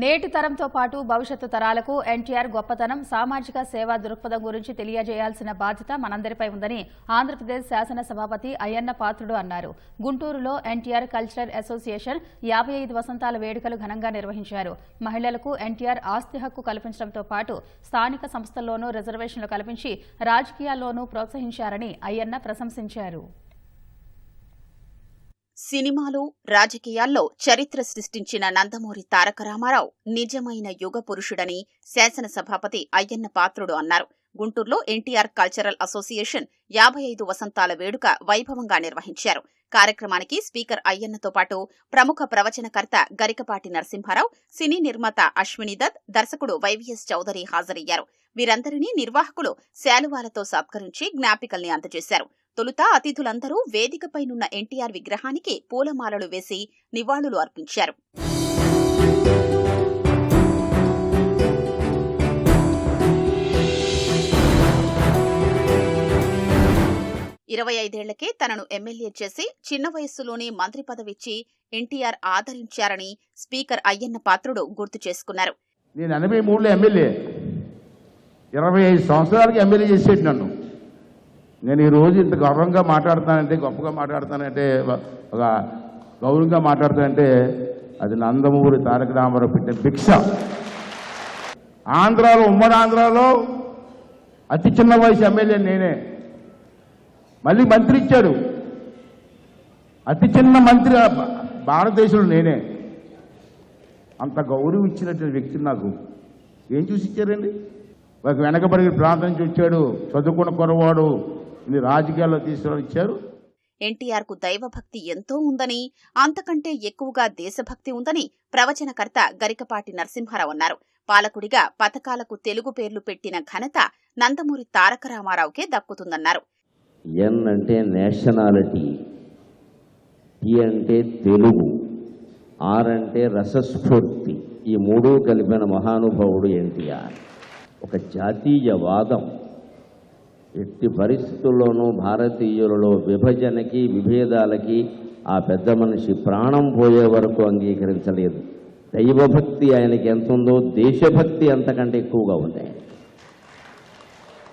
నేటి తరంతో పాటు భవిష్యత్తు తరాలకు ఎన్టీఆర్ గొప్పతనం సామాజిక సేవా దృక్పథం గురించి తెలియజేయాల్సిన బాధ్యత మనందరిపై ఉందని ఆంధ్రప్రదేశ్ శాసన సభాపతి అయ్యన్న పాత్రుడు అన్నారు. గుంటూరులో ఎన్టీఆర్ కల్చరల్ అసోసియేషన్ యాభై ఐదు వసంతాల వేడుకలు ఘనంగా నిర్వహించారు. మహిళలకు ఎన్టీఆర్ ఆస్తి హక్కు కల్పించడంతో పాటు స్థానిక సంస్థల్లోనూ రిజర్వేషన్లు కల్పించి రాజకీయాల్లోనూ ప్రోత్సహించారని అయ్యన్న ప్రశంసించారు. సినిమాలు రాజకీయాల్లో చరిత్ర సృష్టించిన నందమూరి తారక రామారావు నిజమైన యుగ పురుషుడని శాసనసభాపతి అయ్యన్న పాత్రుడు అన్నారు. గుంటూరులో ఎన్టీఆర్ కల్చరల్ అసోసియేషన్ యాభై ఐదు వసంతాల వేడుక వైభవంగా నిర్వహించారు. కార్యక్రమానికి స్పీకర్ అయ్యన్నతో పాటు ప్రముఖ ప్రవచనకర్త గరికపాటి నరసింహారావు సినీ నిర్మాత అశ్విని దత్ దర్శకుడు వైవీఎస్ చౌదరి హాజరయ్యారు. వీరందరినీ నిర్వాహకులు శాలువాలతో సత్కరించి జ్ఞాపికల్ని అందజేశారు. తొలుత అతిథులందరూ వేదికపైనున్న ఎన్టీఆర్ విగ్రహానికి పూలమాలలు వేసి నివాళులు అర్పించారు. ఇరవై ఐదేళ్ళకే తనను ఎమ్మెల్యే చేసి చిన్న వయస్సులోనే మంత్రి పదవిచ్చి ఎన్టీఆర్ ఆదరించారని స్పీకర్ అయ్యన్న పాత్రుడు గుర్తు చేసుకున్నారు. నేను ఎనభై మూడులో ఎమ్మెల్యే. ఇరవై ఐదు సంవత్సరాలకి ఎమ్మెల్యే చేసేటి నన్ను. నేను ఈ రోజు ఇంత గౌరవంగా మాట్లాడతానంటే గొప్పగా మాట్లాడతానంటే ఒక గౌరవంగా మాట్లాడతానంటే అది నందమూరి తారక రామారావు పెట్టే భిక్ష. ఆంధ్రాలో ఉమ్మడి ఆంధ్రాలో అతి చిన్న వయసు ఎమ్మెల్యే నేనే. మళ్ళీ మంత్రి ఇచ్చాడు. అతి చిన్న మంత్రి భారతదేశంలో నేనే. అంత గౌరవం ఇచ్చినటువంటి వ్యక్తి నాకు. ఏం చూసి ఇచ్చారండి? ఒక వెనకబడి ప్రాంతం నుంచి వచ్చాడు. చదువుకున్న కొరవాడు ఇది రాజకీయాల్లో తీసుకుని ఇచ్చారు. ఎన్టీఆర్కు దైవభక్తి ఎంతో ఉందని అంతకంటే ఎక్కువగా దేశభక్తి ఉందని ప్రవచనకర్త గరికపాటి నరసింహారావు అన్నారు. పాలకుడిగా పథకాలకు తెలుగు పేర్లు పెట్టిన ఘనత నందమూరి తారక రామారావుకే దక్కుతుందన్నారు. ఎన్ అంటే నేషనాలిటీ టి అంటే తెలుగు ఆర్ అంటే రసస్ఫూర్తి ఈ మూడు కలిపిన మహానుభావుడు ఎన్టీఆర్. ఒక జాతీయవాదం. ఎట్టి పరిస్థితుల్లోనూ భారతీయులలో విభజనకి విభేదాలకి ఆ పెద్ద మనిషి ప్రాణం పోయే వరకు అంగీకరించలేదు. దైవభక్తి ఆయనకి ఎంత ఉందో దేశభక్తి అంతకంటే ఎక్కువగా ఉంది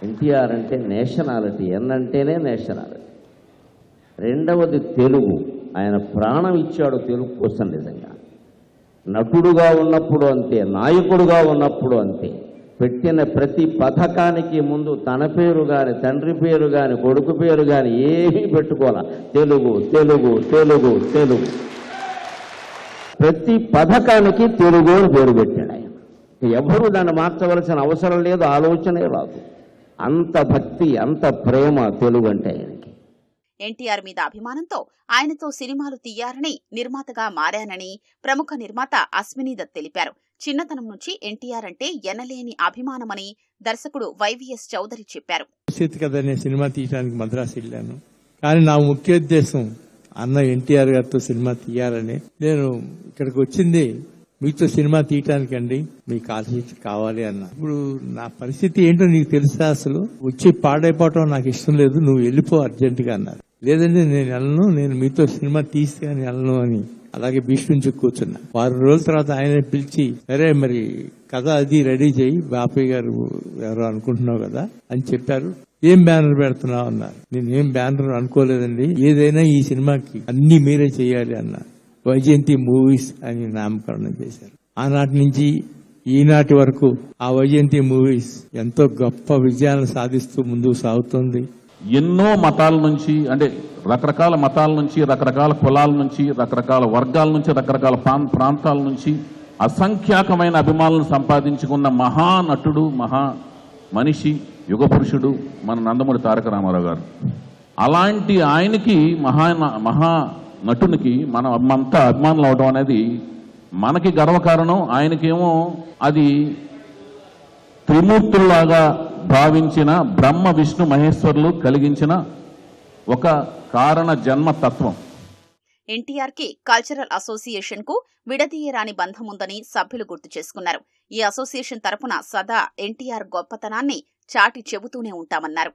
ఎన్టీఆర్ అంటే నేషనాలిటీ ఎన్ అంటేనే నేషనాలిటీ. రెండవది తెలుగు. ఆయన ప్రాణం ఇచ్చాడు తెలుగు కోసం నిజంగా. నటుడుగా ఉన్నప్పుడు అంతే నాయకుడుగా ఉన్నప్పుడు అంతే. పెట్టిన ప్రతి పథకానికి ముందు తన పేరు గాని తండ్రి పేరు గాని కొడుకు పేరు గాని ఏమీ పెట్టుకోవాలి? తెలుగు తెలుగు తెలుగు తెలుగు. ప్రతి పథకానికి తెలుగు అని పేరు పెట్టాడు ఆయన. ఎవరు దాన్ని మార్చవలసిన అవసరం లేదు ఆలోచనే రాదు. అంత భక్తి అంత ప్రేమ తెలుగు అంటే ఆయనకి. ఎన్టీఆర్ మీద అభిమానంతో ఆయనతో సినిమాలు తీయారని నిర్మాతగా మారానని ప్రముఖ నిర్మాత అశ్విని దత్ తెలిపారు. చిన్నతనం నుంచి ఎన్టీఆర్ అంటే ఎనలేని అభిమానమని దర్శకుడు వైవీఎస్ చౌదరి చెప్పారు. భవిష్యత్ సినిమా తీయడానికి మద్రాసు వెళ్ళాను. కానీ నా ముఖ్య ఉద్దేశం అన్న ఎన్టీఆర్ గారితో సినిమా తీయాలని. నేను ఇక్కడికి వచ్చింది మీతో సినిమా తీయటానికండి మీకు ఆశీస్సు కావాలి అన్న. ఇప్పుడు నా పరిస్థితి ఏంటో నీకు తెలుసా అసలు? వచ్చి పాడైపోవటం నాకు ఇష్టం లేదు నువ్వు వెళ్ళిపో అర్జెంట్గా అన్నారు. లేదంటే నేను వెళ్ళను నేను మీతో సినిమా తీస్తే అని వెళ్ళను అని. అలాగే భీష్మించి కూర్చున్నా. వారం రోజుల తర్వాత ఆయన పిలిచి సరే మరి కథ అది రెడీ చేయి బాపయ్య గారు ఎవరో అనుకుంటున్నావు కదా అని చెప్పారు. ఏం బ్యానర్ పెడుతున్నావు? అన్నారు. నేను ఏం బ్యానర్ అనుకోలేదండి. ఏదైనా ఈ సినిమాకి అన్ని మీరే చేయాలి అన్నారు. వైజయంతి మూవీస్ అని నామకరణం చేశారు. ఆనాటి నుంచి ఈనాటి వరకు ఆ వైజయంతి మూవీస్ ఎంతో గొప్ప విజయాలను సాధిస్తూ ముందుకు సాగుతుంది. ఎన్నో మతాల నుంచి అంటే రకరకాల మతాల నుంచి రకరకాల కులాల నుంచి రకరకాల వర్గాల నుంచి రకరకాల ప్రాం- ప్రాంతాల నుంచి అసంఖ్యాకమైన అభిమానులను సంపాదించుకున్న మహానటుడు మహా మనిషి యుగ పురుషుడు మన నందమూరి తారక రామారావు గారు. అలాంటి ఆయనకి మహా మహా నటునికి మనం మనమంతా అభిమానులు అవడం అనేది మనకి గర్వకారణం. ఆయనకేమో అది త్రిమూర్తుల్లాగా భావించిన బ్రహ్మ విష్ణు మహేశ్వరులు కలిగించిన ఒక కారణ జన్మ తత్వం. ఎన్టీఆర్కి కల్చరల్ అసోసియేషన్కు విడదీయరాని బంధముందని సభ్యులు గుర్తు చేసుకున్నారు. ఈ అసోసియేషన్ తరపున సదా ఎన్టీఆర్ గొప్పతనాన్ని చాటి చెబుతూనే ఉంటామన్నారు.